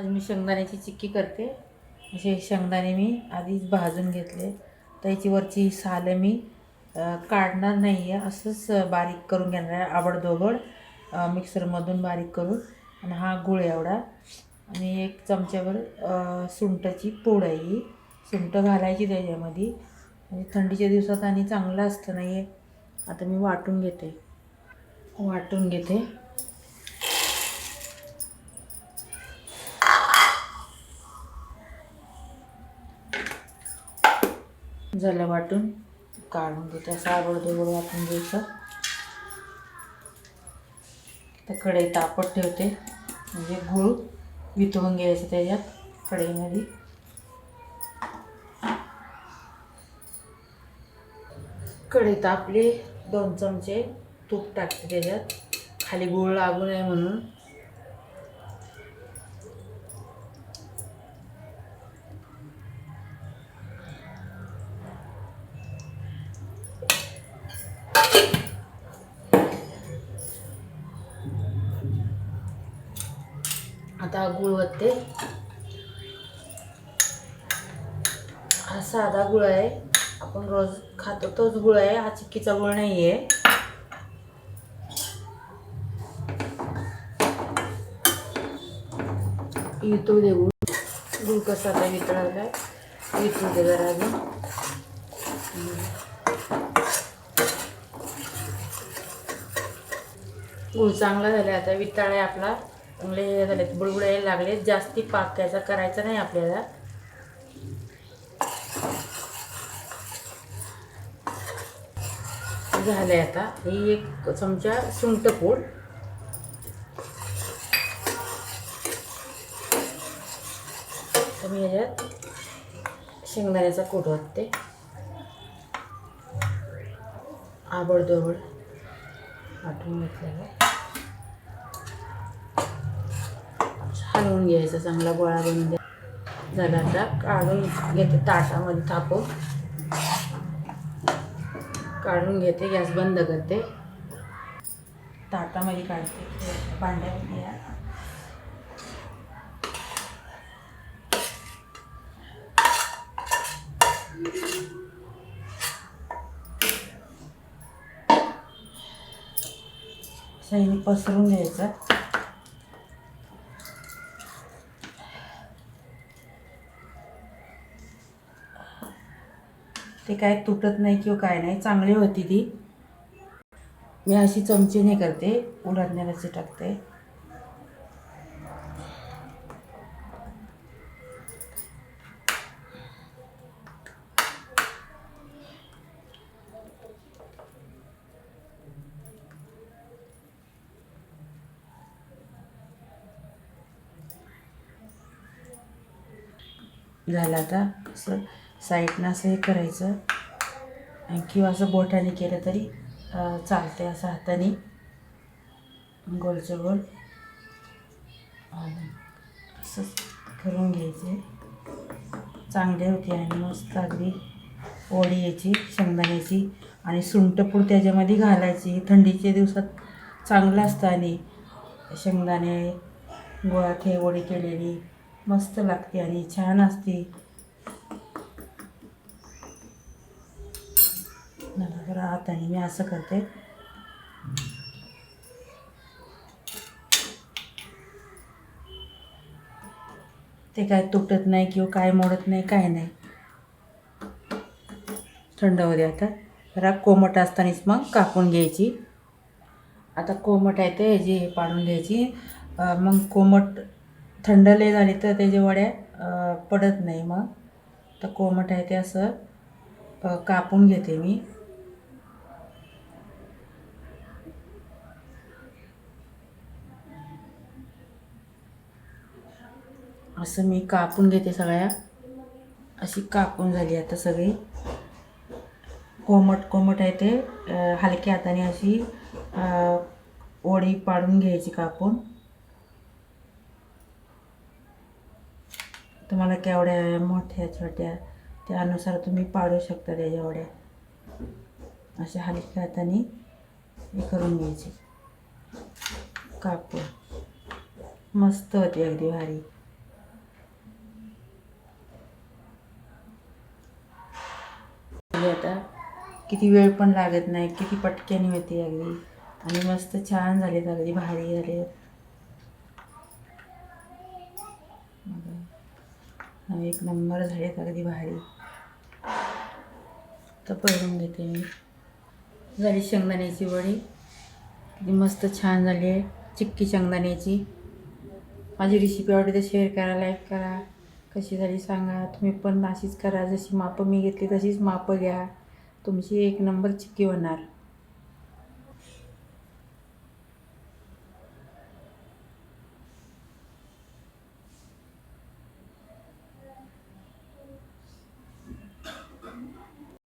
आज मी शेंगदाण्याची चिक्की करते. असे शेंगदाणे मी आधीच भाजून घेतले. त्याची वरची सालं मी काढणार नाही आहे असंच बारीक करून घेणार आहे आबडधोबड मिक्सरमधून बारीक करून. आणि हा गुळ एवढा. आणि एक चमच्यावर सुंटाची पोड आहे ही. सुंटं घालायची त्याच्यामध्ये. म्हणजे थंडीच्या दिवसात आणि चांगलं असतं नाही आहे आता मी वाटून घेते. वाटून घेते. झालं वाटून. काढून घेते असं आबडधोबड वाटून घ्यायचं. तर कढई तापत ठेवते. म्हणजे गूळ वितळून घ्यायचं त्याच्यात कढईमध्ये. कढई तापली दोन चमचे तूप टाकते त्याच्यात. खाली गूळ लागू नये म्हणून. आता गुळ वतते. हा साधा गुळ आहे. आपण रोज खातो तोच गुळ आहे. हा चिक्कीचा गुळ नाही आहे वितळू दे गुळ. गुळ कसा आता वितळायला? वितळू दे जरा गुळ चांगला झाला आता वितळा आहे आपला चांगले हे झाले बुडबुड यायला लागले जास्ती पाक करायचा नाही आपल्याला. झाले आता. ही एक चमचा सुंट पूड. तर मी याच्यात शेंगदाण्याचा कूट वाटते आबडदोबड वाटून घेतलेला. हलवून घ्यायचा चांगला गोळा बनवून द्या. झाला आता काढून घेते ताटामध्ये थापून. काढून घेते गॅस बंद करते. ताटामध्ये काढते भांड्यामध्ये या. पसरून घ्यायचं. ते काय तुटत नाही किंवा काय नाही चांगली होती ती. मी अशी चमचीने करते उलटण्याची टाकते झालं आता असं. साईडनं असं हे करायचं. आणखी किंवा असं बोटाने केलं तरी चालते असं हाताने. गोलचं गोल. असंच करून घ्यायचे. चांगले होते आणि मस्त अगदी ओळी याची शेंगदाण्याची आणि सुंठपूड त्याच्यामध्ये घालायची. थंडीच्या दिवसात चांगलं असतं आणि शेंगदाणे गोळात हे ओळी केलेली. मस्त लागते आणि छान असते. मला हाताने मी असं करते. ते काय तुटत नाही किंवा काय मोडत नाही काय नाही. थंड होते आता. जरा कोमट असतानाच मग कापून घ्यायची. आता कोमट आहे ते जी पाडून घ्यायची. मग कोमट थंड लय झाली तर त्याचे वड्या पडत नाही मग. तर कोमट आहे ते असं कापून घेते मी. असं मी कापून घेते सगळ्या. अशी कापून झाली आता सगळी. कोमट कोमट आहे ते. हलक्या हाताने अशी ओढी पाडून घ्यायची कापून. तुम्हाला केवढ्या मोठ्या छोट्या त्यानुसार तुम्ही पाडू शकता त्याच्या ओढ्या अशा हलक्या हाताने हे करून घ्यायचे. कापून. मस्त होती अगदी भारी घेतली आता किती वेळ पण लागत नाही किती पटक्याने होते अगदी. आणि मस्त छान झालेत अगदी भारी झाले एक नंबर झालेत अगदी भारी. तर पळून घेते मी. झाली शेंगदाण्याची वडी. किती मस्त छान झाली आहे चिक्की शेंगदाण्याची. माझी रेसिपी आवडली तर शेअर करा लाईक करा. कशी झाली सांगा. तुम्ही पण अशीच करा. जशी मापं मी घेतली तशीच मापं घ्या. तुमची एक नंबर चिक्की होणार.